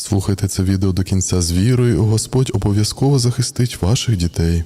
Слухайте це відео до кінця з вірою, Господь обов'язково захистить ваших дітей.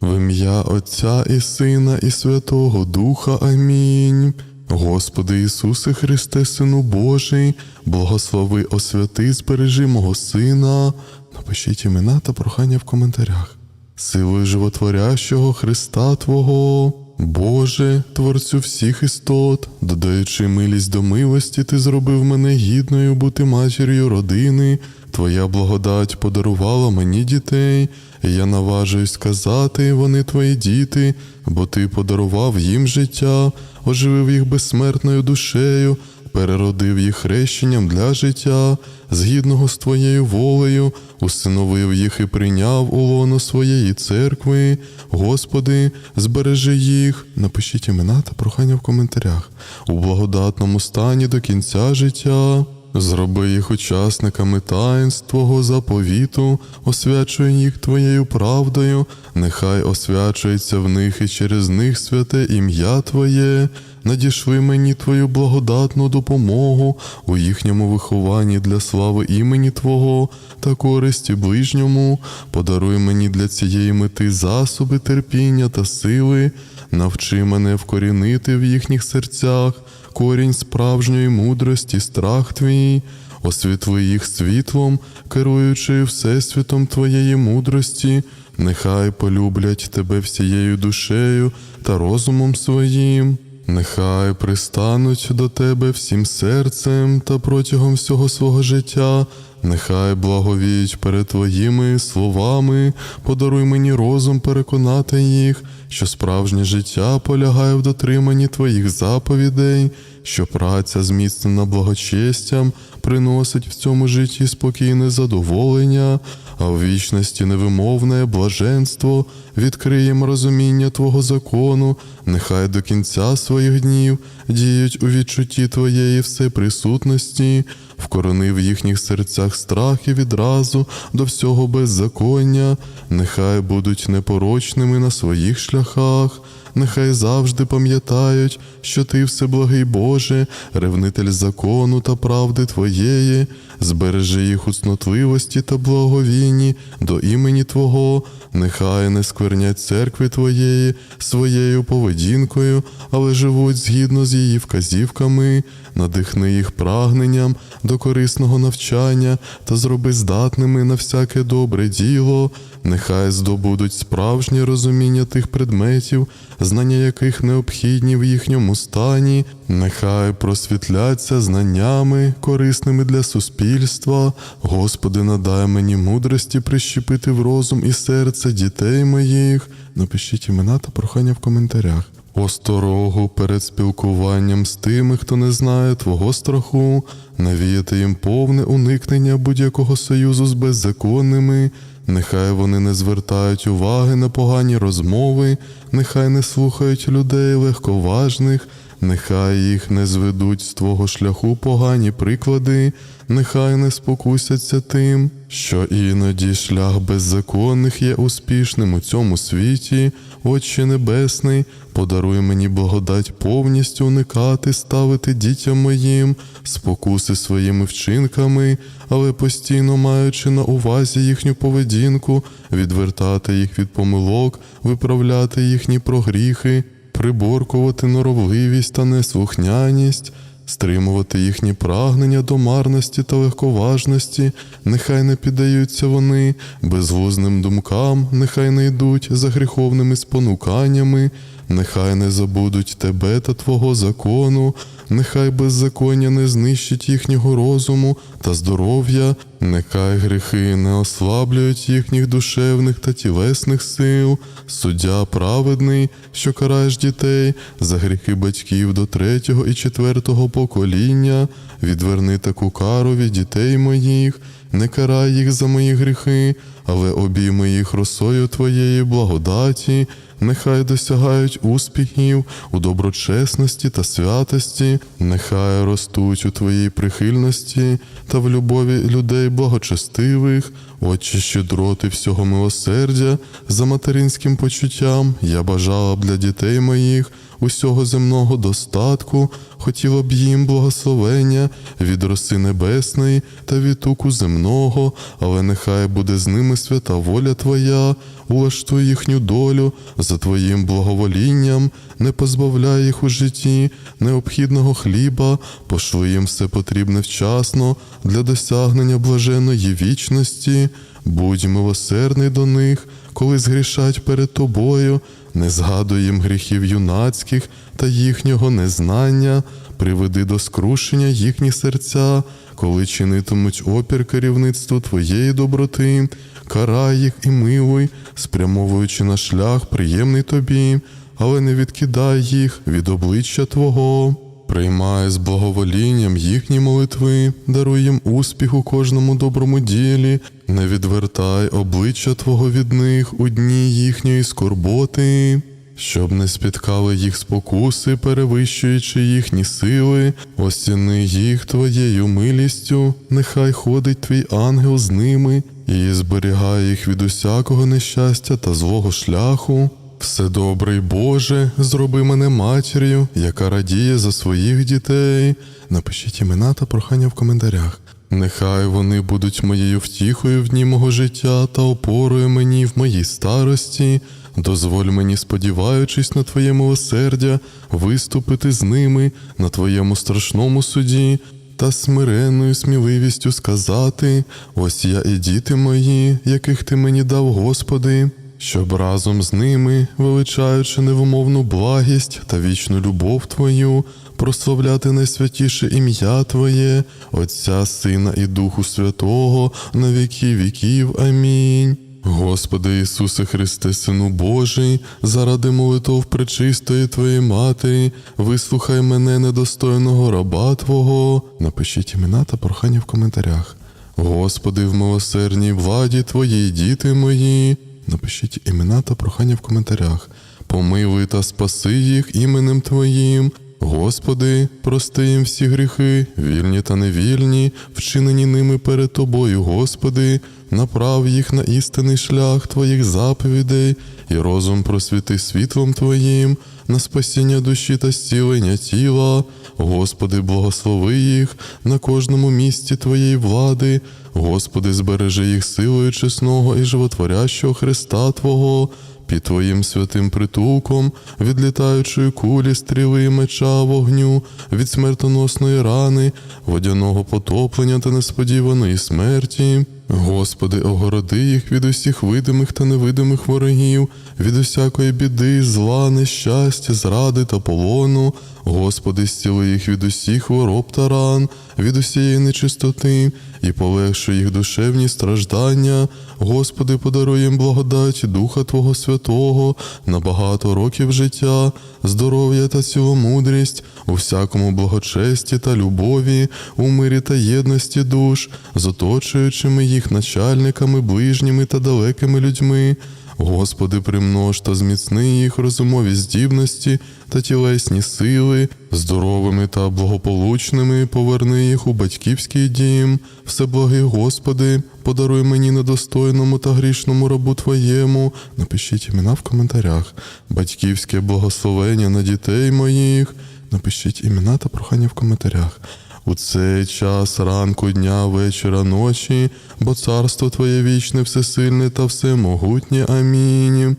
В ім'я Отця і Сина, і Святого Духа. Амінь. Господи Ісусе Христе, Сину Божий, благослови, освяти, збережи мого Сина. Напишіть імена та прохання в коментарях. Силою животворящого Христа Твого, Боже, Творцю всіх істот, додаючи милість до милості, Ти зробив мене гідною бути матір'ю родини. Твоя благодать подарувала мені дітей, і я наважуюсь сказати, вони твої діти, бо ти подарував їм життя, оживив їх безсмертною душею, переродив їх хрещенням для життя, згідного з твоєю волею, усиновив їх і прийняв у лоно своєї церкви. Господи, збережи їх, напишіть імена та прохання в коментарях у благодатному стані до кінця життя. Зроби їх учасниками таїнств Твого заповіту, освячуй їх Твоєю правдою, нехай освячується в них і через них святе ім'я Твоє, надішли мені Твою благодатну допомогу у їхньому вихованні для слави імені Твого та користі ближньому, подаруй мені для цієї мети засоби терпіння та сили, навчи мене вкорінити в їхніх серцях корінь справжньої мудрості, страх твій, освітли їх світлом, керуючи всесвітом твоєї мудрості, нехай полюблять тебе всією душею та розумом своїм. Нехай пристануть до тебе всім серцем та протягом всього свого життя, нехай благовіють перед твоїми словами, подаруй мені розум переконати їх, що справжнє життя полягає в дотриманні твоїх заповідей, що праця зміцнена благочестям приносить в цьому житті спокійне задоволення, а в вічності невимовне блаженство, відкриєм розуміння Твого закону, нехай до кінця своїх днів діють у відчутті Твоєї всеприсутності, вкорони в їхніх серцях страх і відразу до всього беззаконня, нехай будуть непорочними на своїх шляхах. Нехай завжди пам'ятають, що ти всеблагий Боже, ревнитель закону та правди Твоєї, збережи їх у цнотливості та благовінні до імені Твого, нехай не сквернять церкви Твоєї своєю поведінкою, але живуть згідно з її вказівками, надихни їх прагненням до корисного навчання та зроби здатними на всяке добре діло, нехай здобудуть справжнє розуміння тих предметів, знання яких необхідні в їхньому стані, нехай просвітляться знаннями, корисними для суспільства. Господи, надай мені мудрості прищепити в розум і серце дітей моїх. Напишіть імена та прохання в коментарях. Осторогу перед спілкуванням з тими, хто не знає Твого страху, навіяти їм повне уникнення будь-якого союзу з беззаконними, нехай вони не звертають уваги на погані розмови, нехай не слухають людей легковажних, нехай їх не зведуть з твого шляху погані приклади, нехай не спокусяться тим, що іноді шлях беззаконних є успішним у цьому світі, Отче Небесний, подаруй мені благодать повністю уникати, ставити дітям моїм, спокуси своїми вчинками, але постійно маючи на увазі їхню поведінку, відвертати їх від помилок, виправляти їхні прогріхи, приборкувати норовливість та неслухняність. Стримувати їхні прагнення до марності та легковажності, нехай не піддаються вони безвузним думкам, нехай не йдуть за гріховними спонуканнями, нехай не забудуть тебе та Твого закону, нехай беззаконня не знищить їхнього розуму та здоров'я, нехай гріхи не ослаблюють їхніх душевних та тілесних сил, суддя праведний, що караєш дітей за гріхи батьків до третього і четвертого покоління, відверни таку кару від дітей моїх, не карай їх за мої гріхи, але обійми їх росою Твоєї благодаті, нехай досягають успіхів у доброчесності та святості, нехай ростуть у Твоїй прихильності та в любові людей благочестивих, Отче щедроти всього милосердя, за материнським почуттям. Я бажала б для дітей моїх усього земного достатку, хотіло б їм благословення від роси небесної та від туку земного, але нехай буде з ними свята воля Твоя, улаштуй їхню долю за Твоїм благоволінням, не позбавляй їх у житті необхідного хліба, пошли їм все потрібне вчасно для досягнення блаженної вічності. Будь милосердний до них, коли згрішать перед тобою, не згадуй їм гріхів юнацьких та їхнього незнання, приведи до скрушення їхні серця, коли чинитимуть опір керівництву твоєї доброти, карай їх і милуй, спрямовуючи на шлях приємний тобі, але не відкидай їх від обличчя Твого. Приймай з благоволінням їхні молитви, даруй їм успіх у кожному доброму ділі, не відвертай обличчя Твого від них у дні їхньої скорботи, щоб не спіткали їх спокуси, перевищуючи їхні сили, осіни їх Твоєю милістю, нехай ходить Твій ангел з ними і зберігає їх від усякого нещастя та злого шляху. Вседобрий Боже, зроби мене матір'ю, яка радіє за своїх дітей. Напишіть імена та прохання в коментарях. Нехай вони будуть моєю втіхою в дні мого життя та опорою мені в моїй старості. Дозволь мені, сподіваючись на Твоє милосердя, виступити з ними на Твоєму страшному суді та смиренною сміливістю сказати: ось я і діти мої, яких ти мені дав, Господи щоб разом з ними, величаючи невимовну благість та вічну любов Твою, прославляти найсвятіше ім'я Твоє, Отця, Сина і Духу Святого, на віки віків. Амінь. Господи Ісусе Христе, Сину Божий, заради молитов пречистої Твоєї Матері, вислухай мене, недостойного раба Твого. Напишіть імена та прохання в коментарях. Господи, в милосердній владі Твоїй діти мої. Напишіть імена та прохання в коментарях. Помилуй та спаси їх іменем Твоїм. Господи, прости їм всі гріхи, вільні та невільні, вчинені ними перед Тобою, Господи, направ їх на істинний шлях Твоїх заповідей і розум просвіти світлом Твоїм, на спасіння душі та зцілення тіла. Господи, благослови їх на кожному місці Твоєї влади. Господи, збережи їх силою чесного і животворящого Христа Твого, під Твоїм святим притулком, від літаючої кулі, стріли меча вогню, від смертоносної рани, водяного потоплення та несподіваної смерті. Господи, огороди їх від усіх видимих та невидимих ворогів, від усякої біди, зла, нещастя, зради та полону. Господи, зціли їх від усіх хвороб та ран, від усієї нечистоти, і полегшуй їх душевні страждання. Господи, подаруй їм благодать Духа Твого Святого на багато років життя, здоров'я та ціломудрість, у всякому благочесті та любові, у мирі та єдності душ, з оточуючими їх начальниками, ближніми та далекими людьми. Господи, примнож та зміцни їх розумові здібності та тілесні сили, здоровими та благополучними, поверни їх у батьківський дім, всеблагий Господи, подаруй мені недостойному та грішному рабу Твоєму. Напишіть імена в коментарях, батьківське благословення на дітей моїх. Напишіть імена та прохання в коментарях. У цей час ранку, дня, вечора, ночі, бо царство Твоє вічне, всесильне та всемогутнє. Амінь.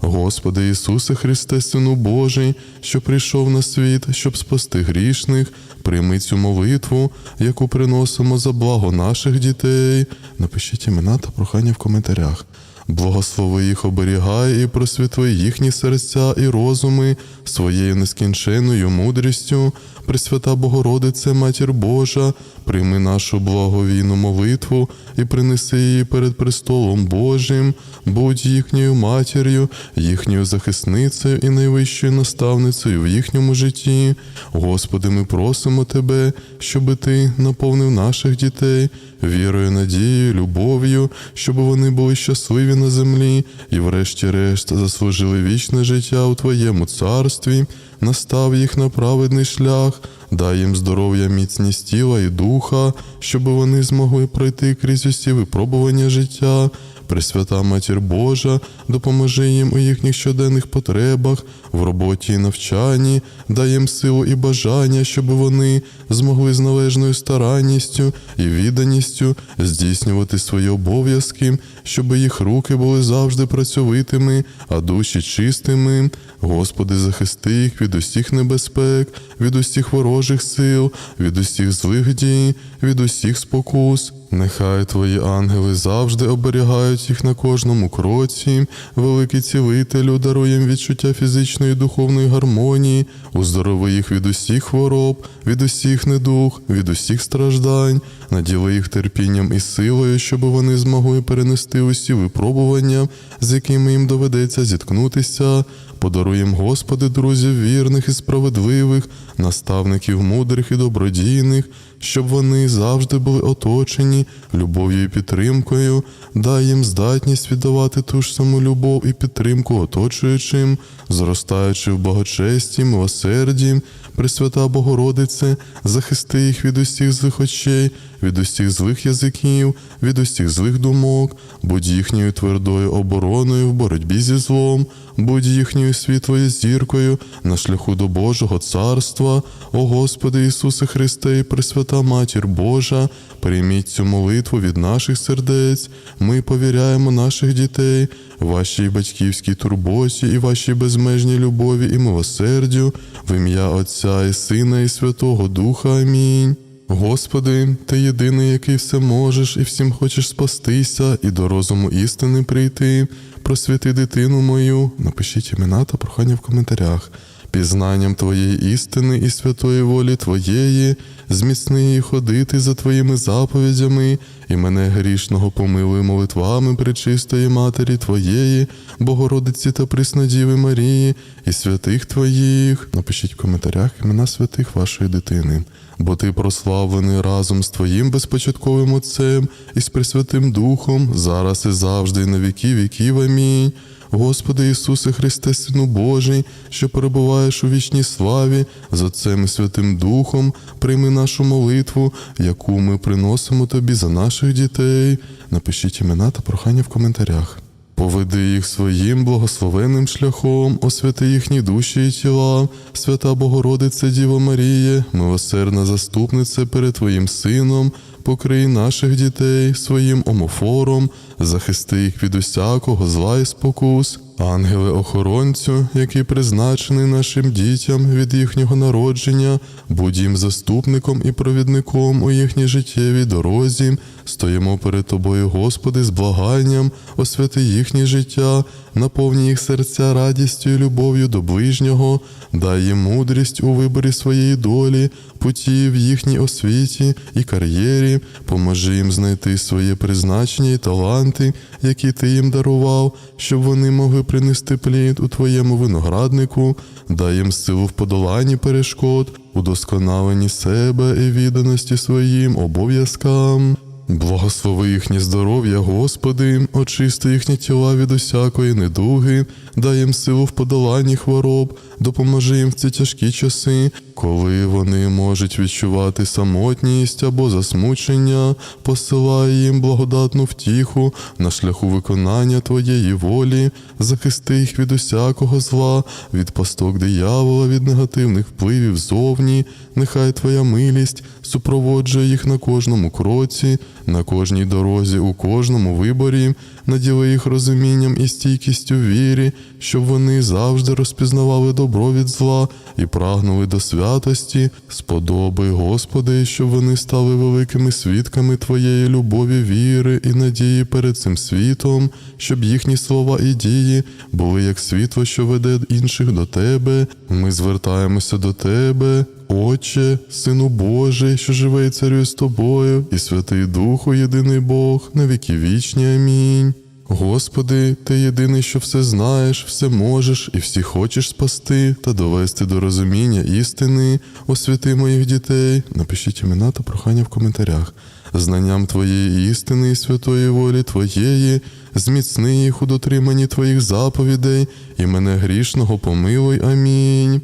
Господи Ісусе Христе, Сину Божий, що прийшов на світ, щоб спасти грішних, прийми цю молитву, яку приносимо за благо наших дітей. Напишіть імена та прохання в коментарях. Благослови їх, оберігай і просвітли їхні серця і розуми своєю нескінченною мудрістю, Пресвята Богородице, Матір Божа, прийми нашу благовійну молитву і принеси її перед престолом Божим, будь їхньою матір'ю, їхньою захисницею і найвищою наставницею в їхньому житті. Господи, ми просимо Тебе, щоби Ти наповнив наших дітей вірою, надією, любов'ю, щоб вони були щасливі на землі і, врешті-решт, заслужили вічне життя у Твоєму царстві, настав їх на праведний шлях, дай їм здоров'я, міцність тіла і духа, щоб вони змогли пройти крізь усі випробування життя. Пресвята Матір Божа, допоможи їм у їхніх щоденних потребах, в роботі і навчанні, дай їм силу і бажання, щоб вони змогли з належною старанністю і відданістю здійснювати свої обов'язки, щоб їх руки були завжди працьовитими, а душі чистими. Господи, захисти їх від усіх небезпек, від усіх ворожих сил, від усіх злих дій, від усіх спокус. Нехай твої ангели завжди оберігають їх на кожному кроці. Великий цілителю даруй їм відчуття фізичної і духовної гармонії, уздорови їх від усіх хвороб, від усіх недух, від усіх страждань, наділи їх терпінням і силою, щоб вони змогли перенести усі випробування, з якими їм доведеться зіткнутися. Подаруй їм, Господи, друзів вірних і справедливих, наставників мудрих і добродійних, щоб вони завжди були оточені любов'ю і підтримкою, дай їм здатність віддавати ту ж саму любов і підтримку оточуючим, зростаючи в благочесті, милосерді, Пресвята Богородице, захисти їх від усіх злих очей, від усіх злих язиків, від усіх злих думок, будь їхньою твердою обороною в боротьбі зі злом, будь їхньою світлою зіркою на шляху до Божого царства, о Господи Ісусе Христе і Пресвята Матір Божа, прийміть цю молитву від наших сердець. Ми повіряємо наших дітей, вашій батьківській турботі і вашій безмежній любові і милосердю, в ім'я Отця і Сина, і Святого Духа. Амінь. Господи, Ти єдиний, який все можеш і всім хочеш спастися, і до розуму істини прийти. Просвіти дитину мою, напишіть імена та прохання в коментарях. Пізнанням Твоєї істини і святої волі Твоєї, зміцни її ходити за Твоїми заповідями, і мене грішного помилуй молитвами пречистої Матері Твоєї, Богородиці та Преснодіви Марії, і святих Твоїх. Напишіть в коментарях імена святих вашої дитини, бо Ти прославлений разом з Твоїм безпочатковим Отцем і з Пресвятим Духом, зараз і завжди, і на віки віків. Амінь. Господи Ісусе Христе, Сину Божий, що перебуваєш у вічній славі, з Отцем Святим Духом, прийми нашу молитву, яку ми приносимо Тобі за наших дітей. Напишіть імена та прохання в коментарях. Поведи їх своїм благословенним шляхом, освяти їхні душі і тіла, свята Богородице Діво Маріє, милосердна заступниця перед Твоїм Сином, покрий наших дітей своїм омофором, захисти їх від усякого зла і спокус. Ангеле охоронцю, який призначений нашим дітям від їхнього народження, будь їм заступником і провідником у їхній життєвій дорозі. Стоїмо перед тобою, Господи, з благанням, освяти їхнє життя, наповні їх серця радістю і любов'ю до ближнього, дай їм мудрість у виборі своєї долі, путі в їхній освіті і кар'єрі, поможи їм знайти своє призначення і таланти, які ти їм дарував, щоб вони могли принести плід у твоєму винограднику, дай їм силу в подоланні перешкод, удосконаленні себе і відданості своїм обов'язкам. Благослови їхнє здоров'я, Господи, очисти їхні тіла від усякої недуги, дай їм силу в подоланні хвороб, допоможи їм в ці тяжкі часи, коли вони можуть відчувати самотність або засмучення, посилай їм благодатну втіху на шляху виконання Твоєї волі, захисти їх від усякого зла, від пасток диявола, від негативних впливів зовні, нехай Твоя милість супроводжує їх на кожному кроці, на кожній дорозі, у кожному виборі, наділи їх розумінням і стійкістю вірі, щоб вони завжди розпізнавали добро від зла і прагнули до святості, сподоби, Господи, щоб вони стали великими свідками Твоєї любові, віри і надії перед цим світом, щоб їхні слова і дії були як світло, що веде інших до Тебе. Ми звертаємося до Тебе. Отче, Сину Божий, що живе і царює з тобою, і Святий Духу, єдиний Бог, на віки вічні. Амінь. Господи, Ти єдиний, що все знаєш, все можеш і всі хочеш спасти та довести до розуміння істини, освяти моїх дітей. Напишіть імена та прохання в коментарях. Знанням Твоєї істини і святої волі Твоєї, зміцни їх у дотриманні Твоїх заповідей, і мене грішного помилуй. Амінь.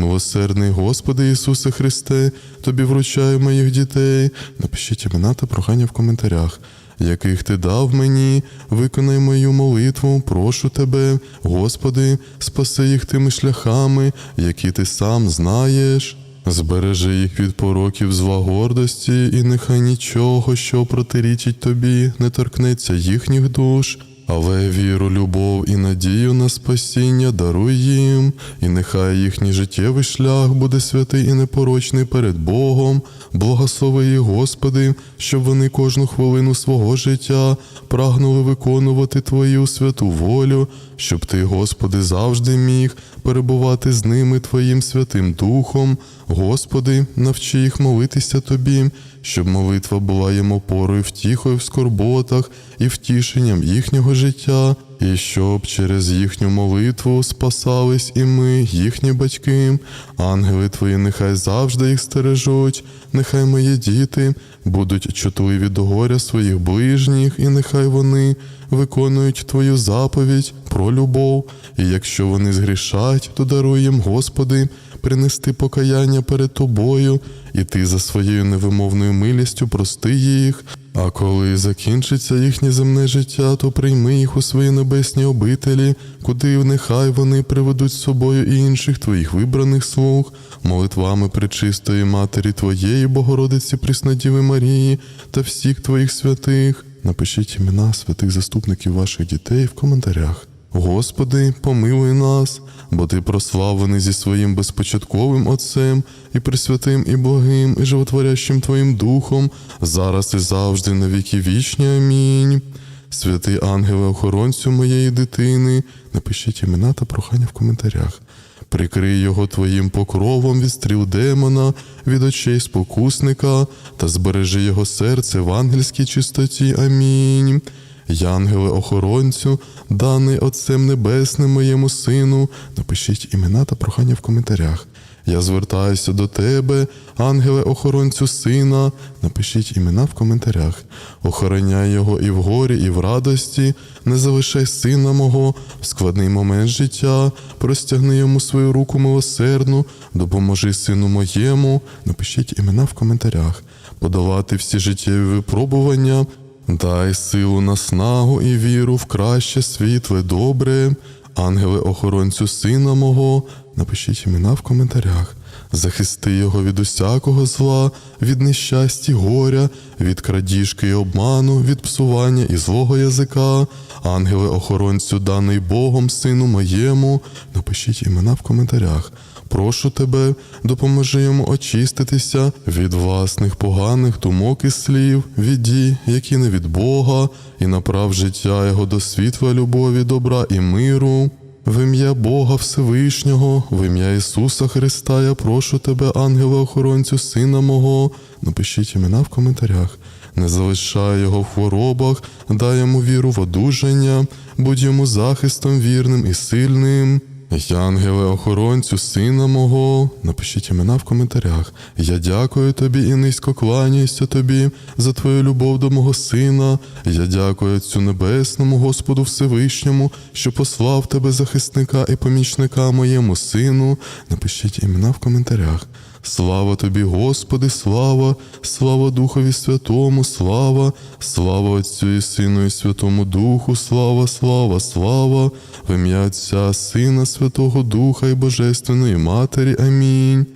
Милосердний Господи Ісусе Христе, Тобі вручаю моїх дітей. Напишіть імена та прохання в коментарях. яких ти дав мені, виконай мою молитву, прошу тебе, Господи, спаси їх тими шляхами, які ти сам знаєш. Збережи їх від пороків зла гордості, і нехай нічого, що протирічить тобі, не торкнеться їхніх душ. Але віру, любов і надію на спасіння даруй їм, і нехай їхній життєвий шлях буде святий і непорочний перед Богом. Благослови їх, Господи, щоб вони кожну хвилину свого життя прагнули виконувати Твою святу волю, щоб Ти, Господи, завжди міг перебувати з ними Твоїм Святим Духом. Господи, навчи їх молитися Тобі, щоб молитва була їм опорою втіхою в скорботах і втішенням їхнього життя, і щоб через їхню молитву спасались і ми, їхні батьки. Ангели Твої нехай завжди їх стережуть, нехай мої діти будуть чутливі до горя своїх ближніх, і нехай вони виконують Твою заповідь про любов, і якщо вони згрішать, то даруй їм, Господи, принести покаяння перед Тобою, і Ти за своєю невимовною милістю прости їх. А коли закінчиться їхнє земне життя, то прийми їх у свої небесні обителі, куди нехай вони приведуть з собою і інших твоїх вибраних слуг, молитвами пречистої Матері Твоєї, Богородиці Преснодіви Марії та всіх Твоїх святих. Напишіть імена святих заступників ваших дітей в коментарях. Господи, помилуй нас, бо Ти прославлений зі своїм безпочатковим Отцем і пресвятим, і благим, і животворящим Твоїм Духом, зараз і завжди на віки вічні. Амінь. Святий ангеле охоронцю моєї дитини, напишіть імена та прохання в коментарях. Прикрий його твоїм покровом від стріл демона, від очей спокусника та збережи його серце в ангельській чистоті. Амінь. Янгеле охоронцю, даний Отцем Небесним моєму сину, напишіть імена та прохання в коментарях. Я звертаюся до тебе, ангеле охоронцю сина, напишіть імена в коментарях. Охороняй його і в горі, і в радості, не залишай сина мого в складний момент життя, простягни йому свою руку милосердну, допоможи сину моєму, напишіть імена в коментарях, подолати всі життєві випробування. Дай силу наснагу і віру в краще світле, добре, ангеле охоронцю сина мого, напишіть імена в коментарях. Захисти його від усякого зла, від нещасті, горя, від крадіжки і обману, від псування і злого язика, ангеле охоронцю, даний Богом, сину моєму, напишіть імена в коментарях. Прошу тебе, допоможи йому очиститися від власних поганих думок і слів, від дій, які не від Бога, і направ життя його до світла любові, добра і миру. В ім'я Бога Всевишнього, в ім'я Ісуса Христа, я прошу тебе, ангеле охоронцю, сина мого, напишіть імена в коментарях. Не залишай його в хворобах, дай йому віру в одужання, будь йому захистом вірним і сильним. Янгеле охоронцю сина мого, напишіть імена в коментарях. Я дякую тобі і низько кланяюся тобі за твою любов до мого сина. Я дякую цю Небесному, Господу Всевишньому, що послав тебе захисника і помічника моєму сину. Напишіть імена в коментарях. Слава тобі, Господи, слава, слава Духові Святому, слава, слава Отцю і Сину і Святому Духу, слава, слава, слава, в ім'я Отця, Сина, Святого Духа і Божественної Матері. Амінь.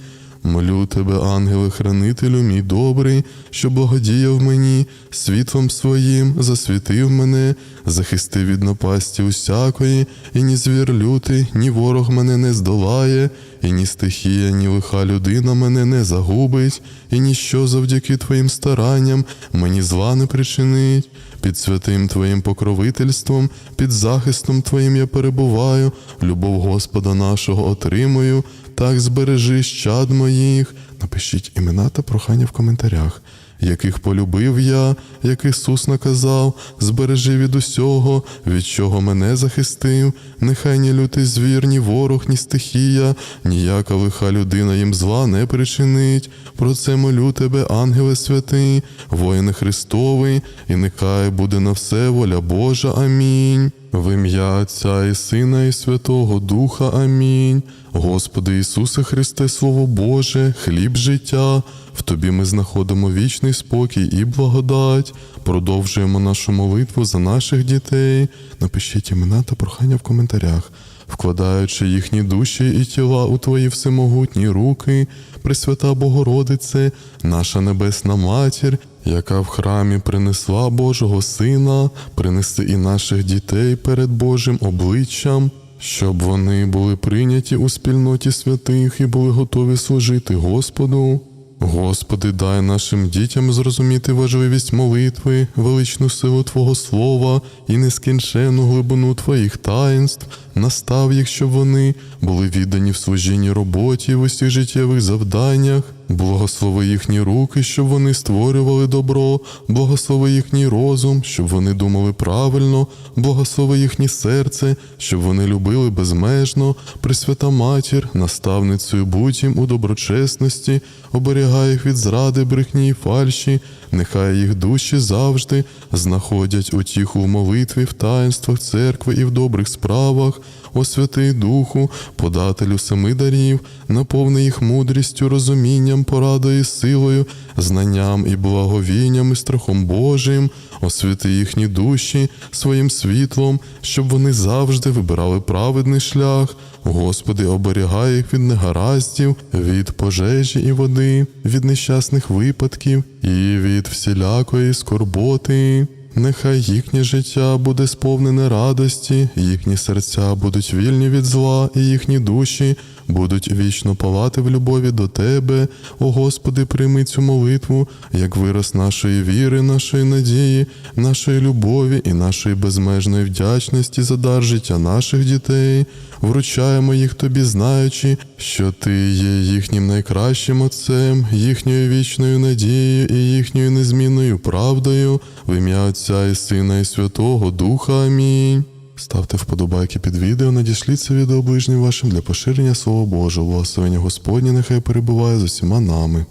Молю тебе, ангеле, хранителю, мій добрий, що благодіяв мені, світлом своїм засвітив мене, захистив від напасті усякої, і ні звір лютий, ні ворог мене не здолає, і ні стихія, ні лиха людина мене не загубить, і ніщо завдяки твоїм старанням мені зла не причинить. Під святим Твоїм покровительством, під захистом Твоїм я перебуваю, любов Господа нашого отримую, так збережи щад моїх. Напишіть імена та прохання в коментарях, яких полюбив я, як Ісус наказав, збережи від усього, від чого мене захистив, нехай ні лютий звір, ні ворог, ні стихія, ніяка лиха людина їм зла не причинить. Про це молю тебе, ангеле святий, воїне Христовий, і нехай буде на все воля Божа. Амінь. В ім'я Отця і Сина, і Святого Духа. Амінь. Господи Ісусе Христе, Слово Боже, хліб життя, в тобі ми знаходимо вічний спокій і благодать. Продовжуємо нашу молитву за наших дітей. Напишіть імена та прохання в коментарях, вкладаючи їхні душі і тіла у твої всемогутні руки, Пресвята Богородице, наша небесна матір, яка в храмі принесла Божого Сина, принеси і наших дітей перед Божим обличчям, щоб вони були прийняті у спільноті святих і були готові служити Господу. Господи, дай нашим дітям зрозуміти важливість молитви, величну силу Твого Слова і нескінченну глибину Твоїх таїнств, настав їх, щоб вони були віддані в служінні роботі в усіх життєвих завданнях. Благослови їхні руки, щоб вони створювали добро, благослови їхній розум, щоб вони думали правильно, благослови їхнє серце, щоб вони любили безмежно, Пресвята Матір, наставницею будь їм у доброчесності, оберігай їх від зради, брехні й фальші, нехай їх душі завжди знаходять утіху в молитві, в таїнствах церкви і в добрих справах. О Святий Духу, подателю семи дарів, наповни їх мудрістю, розумінням, порадою силою, знанням і благовінням і страхом Божим, освяти їхні душі своїм світлом, щоб вони завжди вибирали праведний шлях. Господи, оберігай їх від негараздів, від пожежі і води, від нещасних випадків і від всілякої скорботи. Нехай їхнє життя буде сповнене радості, їхні серця будуть вільні від зла, і їхні душі будуть вічно палати в любові до Тебе. О Господи, прийми цю молитву, як вираз нашої віри, нашої надії, нашої любові і нашої безмежної вдячності за дар життя наших дітей. Вручаємо їх Тобі, знаючи, що Ти є їхнім найкращим отцем, їхньою вічною надією і їхньою незмінною правдою, в ім'я Отця і Сина і Святого Духа. Амінь. Ставте вподобайки під відео, надішліть це відео ближнім вашим для поширення Слова Божого. Благословення Господнє нехай перебуває з усіма нами.